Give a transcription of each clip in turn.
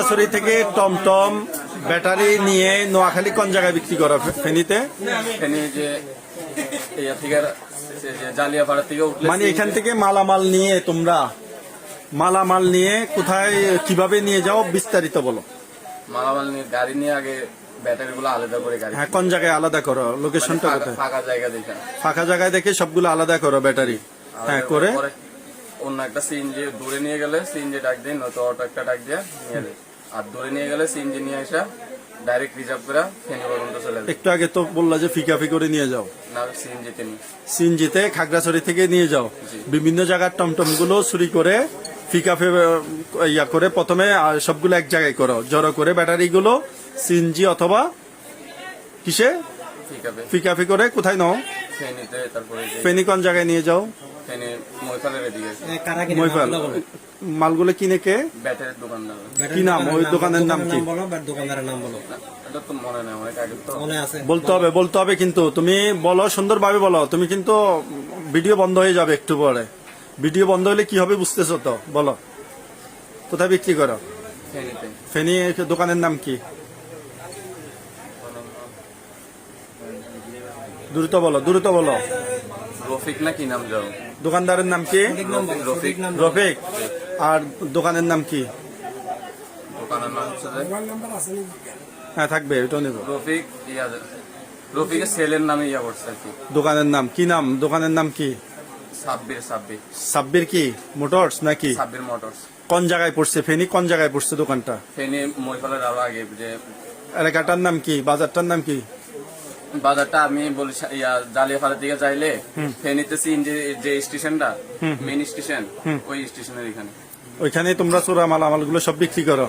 খাগড়াছড়ি থেকে টমটম ব্যাটারি নিয়ে নোয়াখালী কোন জায়গায় বিক্রি করো ফেনীতে? এখানে যে জালিয়াপাড়া থেকে মানে এখান থেকে মালামাল নিয়ে তোমরা মালামাল নিয়ে কোথায় কীভাবে নিয়ে যাও বিস্তারিত বলো। মালামাল নিয়ে গাড়ি নিয়ে আগে ব্যাটারি গুলো আলাদা করে গাড়ি হ্যাঁ কোন জায়গায় আলাদা করো? মানে লোকেশনটা ফাঁকা- কোথায়? ফাঁকা জায়গা দেখে ফাঁকা জায়গায় দেখে সবগুলো আলাদা করো ব্যাটারি। হ্যাঁ করে। অন্য একটা সিএনজি দূরে নিয়ে গেলে সিএনজি ডাক দিই নয়তো অটো একটা ডাক দিয়ে নিয়ে যায়। আর দূরে নিয়ে গেলে সিএনজি নিয়ে আসা ডাইরেক্ট রিজার্ভ করে ফেনী পর্যন্ত চলে যায়। একটু আগে তো বললা যে ফিকাফি করে নিয়ে যাও। না সিএনজি তে নিই। সিনজিতে খাগড়াছড়ি থেকে নিয়ে যাও। বিভিন্ন জায়গার টমটমগুলো চুরি করে ফিকাফে ইয়া করে প্রথমে সবগুলো এক জায়গায় করো। জড়ো করে ব্যাটারি গুলো সিনজি অথবা কিসে? ফিকাফি। করে কোথায় নাও? ফেনীতে তারপরে যে ফেনি কোন জায়গায় নিয়ে যাও। এদিকে। মালগুলো কিনে কে? ব্যাটারির দোকানদার। কি নাম? ওই দোকানের নাম কি? বলো বা দোকানদারের নাম বলো। এটা তো মনে নেই অনেক তো মনে আছে। বলতে হবে বলতে হবে কিন্তু তুমি বলো সুন্দরভাবে বলো। তুমি কিন্তু ভিডিও বন্ধ হয়ে যাবে একটু পরে। ভিডিও বন্ধ হলে কি হবে বুঝতেছো তো? বলো। কোথায় বিক্রি করো? ফেনি দোকানের নাম কি? দ্রুত বলো দ্রুত বলো। রফিক না কি নাম যাও? দোকানদারের নাম কি? রফিক। আর দোকানের নাম কি? দোকানের নাম হচ্ছে হ্যাঁ থাকবে ওইটা নেব। রফিক ইয়া রফিকের ছেলের নামে ইয়া করছে আর কি। দোকানের নাম কি নাম? দোকানের নাম কি? সাব্বির সাব্বির। সাব্বির কি? মোটরস নাকি? সাব্বির মোটরস। কোন জায়গায় পড়ছে? ফেনি কোন জায়গায় পড়ছে দোকানটা? ফেনী মহিফালের আরও আগে যে এলাকাটার নাম কি? বাজারটার নাম কি? বাজারটা আমি বলি ইয়া জালিয়াপাড়া দিকে যাইলে ফেনীতে সিন যে যে স্টেশনটা মেন স্টেশন ওই স্টেশনের এখানে। ওইখানে তোমরা চোরা মাল আমালগুলো সব বিক্রি করো।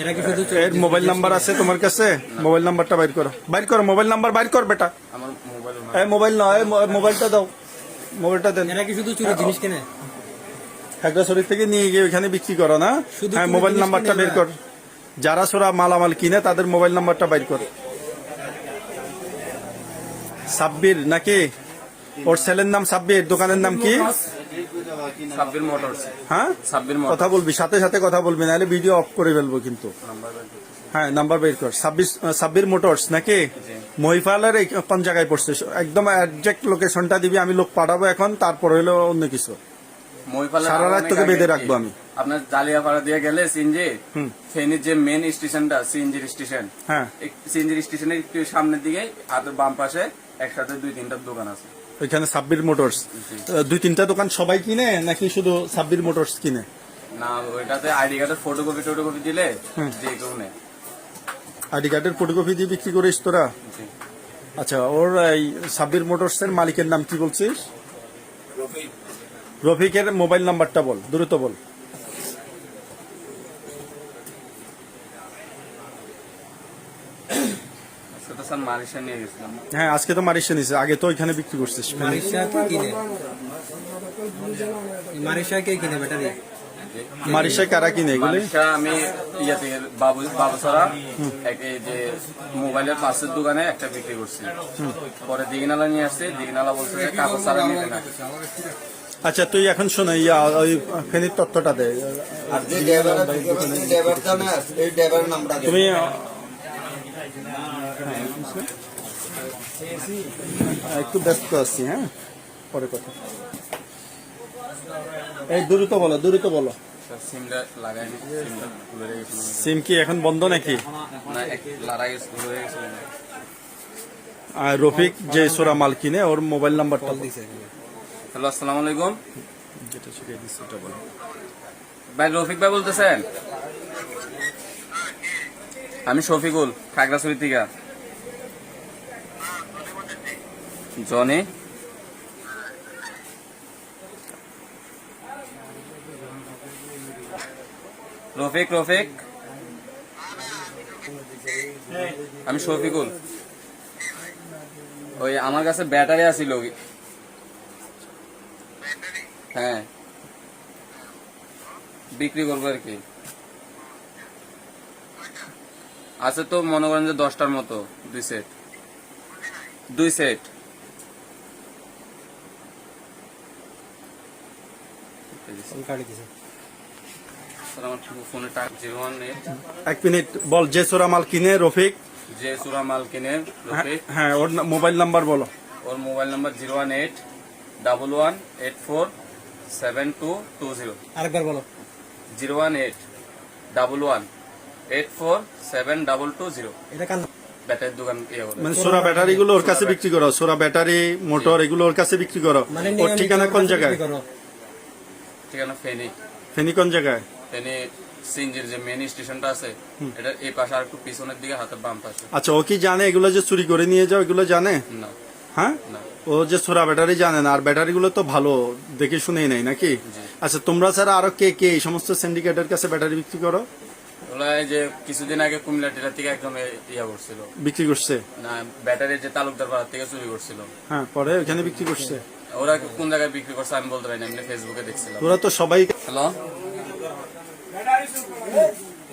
এরা কি শুধু এর মোবাইল নাম্বার আছে তোমার কাছে? মোবাইল নাম্বারটা বাইর করো। বাইর করো মোবাইল নাম্বার বাইর কর বেটা। আমার মোবাইল এই মোবাইল নয় মোবাইলটা দাও। মোবাইলটা দেন। এরা কি শুধু চুরি জিনিস কেনে? খাগড়াছড়ি থেকে নিয়ে গিয়ে ওইখানে বিক্রি করো না। হ্যাঁ মোবাইল নাম্বারটা বের। কর। যারা সোরা মালামাল কিনে তাদের মোবাইল নাম্বারটা বাইর কর। সাব্বির নাকি? ওর ছেলের নাম সাব্বির দোকানের নাম কি? সাব্বির মোটরস। হ্যাঁ? সাব্বির কথা বলবি সাথে সাথে কথা বলবি নাহলে ভিডিও অফ করে ফেলব কিন্তু। হ্যাঁ নাম্বার বের কর। সাব্বির সাব্বির মোটরস নাকি? মহিফালের এই কোন জায়গায় পড়ছে একদম একজ্যাক্ট লোকেশনটা দিবি আমি লোক পাঠাবো এখন তারপর হলো অন্য কিছু। সারা রাত তোকে বেঁধে রাখব আমি। আপনার জালিয়াপাড়া দিয়ে গেলে সিনজি হুম। ফেনীর যে মেন স্টেশনটা সিএনজির স্টেশন হ্যাঁ। সিএনজির স্টেশনের একটু সামনের দিকে বাম পাশে একসাথে দুই তিনটা দোকান আছে। ওইখানে সাব্বির মোটরস। দুই তিনটা দোকান সবাই কিনে নাকি শুধু সাব্বির মোটরস কিনে? না ওইটাতে আইডি কার্ডের ফটোকপি টোটোকপি দিলে যে কেউ নেয়। আইডি কার্ডের ফটোকপি দিয়ে বিক্রি করিস তোরা? আচ্ছা ওর এই সাব্বির মোটরস এর মালিকের নাম কি বলছিস? রফিকের মোবাইল নাম্বারটা বল দ্রুত বল। সেটা স্যার মালয়েশিয়া নিয়ে গেছিলাম। হ্যাঁ আজকে তো মারিশা নিছে আগে তো ওইখানে বিক্রি করছিস। কে কিনে? মারিশা কে কিনে ব্যাটারি? মারিশা কারা কিনে এগুলি? আমি থেকে বাবু বাবুসরা যে মোবাইলের পাশের দোকানে একটা বিক্রি করছি। পরে দিঘিনালা নিয়ে আসছে। দিঘিনালা বলছে যে কাগজ না। আচ্ছা তুই এখন শোন ইয়া ওই ফেনির তত্ত্বটা দে। আর তুমি একটু ব্যস্ত আছি হ্যাঁ? পরে কথা। এই দ্রুত বলো দ্রুত বলো। সিম কি এখন বন্ধ নাকি? আর রফিক যে সোরা মাল কিনে ওর মোবাইল নাম্বারটা বল। হ্যালো আসসালামু আলাইকুম। যেটা শিখিয়ে দিচ্ছি ওটা বলো। ভাই রফিক ভাই বলতেছেন? আমি শফিকুল, খাগড়াছড়ি থেকে। জনি? রফিক রফিক? আমি শফিকুল। ওই আমার কাছে ব্যাটারি আছিল হ্যাঁ। বিক্রি করব আর কি। আছে তো মনে করেন যে দশটার মতো দুই সেট দুই সেট এক মিনিট বল যে সোরা মাল কিনে রফিক? যে সুরা মাল কিনে হ্যাঁ, রফিক। হ্যাঁ ওর মোবাইল নাম্বার বলো। ওর mobile number zero one eight double one eight four seven two two zero. আরেকবার বলো। Zero one eight double one. Eight four seven double two zero এটা কান ব্যাটারির দোকান ইয়ে মানে সোরা ব্যাটারি গুলো ওর কাছে বিক্রি করো সোরা ব্যাটারি মোটর এগুলো ওর কাছে বিক্রি করো। মানে ওর ঠিকানা কোন জায়গায়? ঠিকানা ফেনি। ফেনি কোন জায়গায়? ফেনি সিনজির যে মেন স্টেশনটা আছে এটা এই পাশে আর একটু পিছনের দিকে হাতের বাম পাশে আচ্ছা ও কি জানে এগুলো যে চুরি করে নিয়ে যাও এগুলো জানে? না। হ্যাঁ? ও যে সোরা ব্যাটারি জানে না আর ব্যাটারি গুলো তো ভালো দেখে শুনেই নেই নাকি? আচ্ছা তোমরা ছাড়া আরও কে কে এই সমস্ত সিন্ডিকেটের কাছে ব্যাটারি বিক্রি করো? ওরা এই যে কিছুদিন আগে কুমিল্লা টিলা থেকে একদম ইয়া করছিল। বিক্রি করছে? না ব্যাটারির যে তালুকদার পাড়ার থেকে চুরি করছিল। হ্যাঁ পরে ওখানে বিক্রি করছে। ওরা কোন জায়গায় বিক্রি করছে আমি বলতে পারি না এমনি ফেসবুকে দেখছিলাম। তোরা তো সবাই হ্যালো?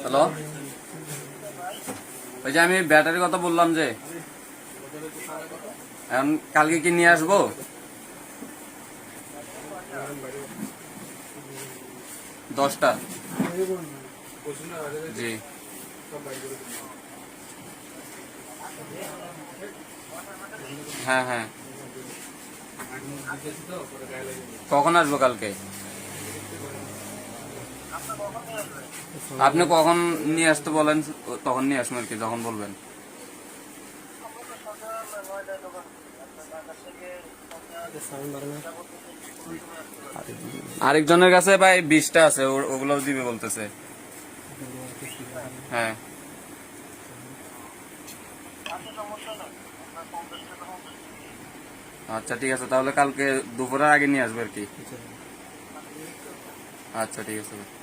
হ্যালো? ওই যে আমি ব্যাটারির কথা বললাম যে এখন কালকে কি নিয়ে আসব? দশটা। জি। হ্যাঁ হ্যাঁ। কখন আসব কালকে? আপনি কখন নিয়ে আসতে বলেন? তখন নিয়ে আসবেন আর কি যখন বলবেন। আরেকজনের কাছে ভাই বিশটা আছে ওগুলো দিবে বলতেছে। হ্যাঁ আচ্ছা ঠিক আছে তাহলে কালকে দুপুরের আগে নিয়ে আসবে আর কি আচ্ছা ঠিক আছে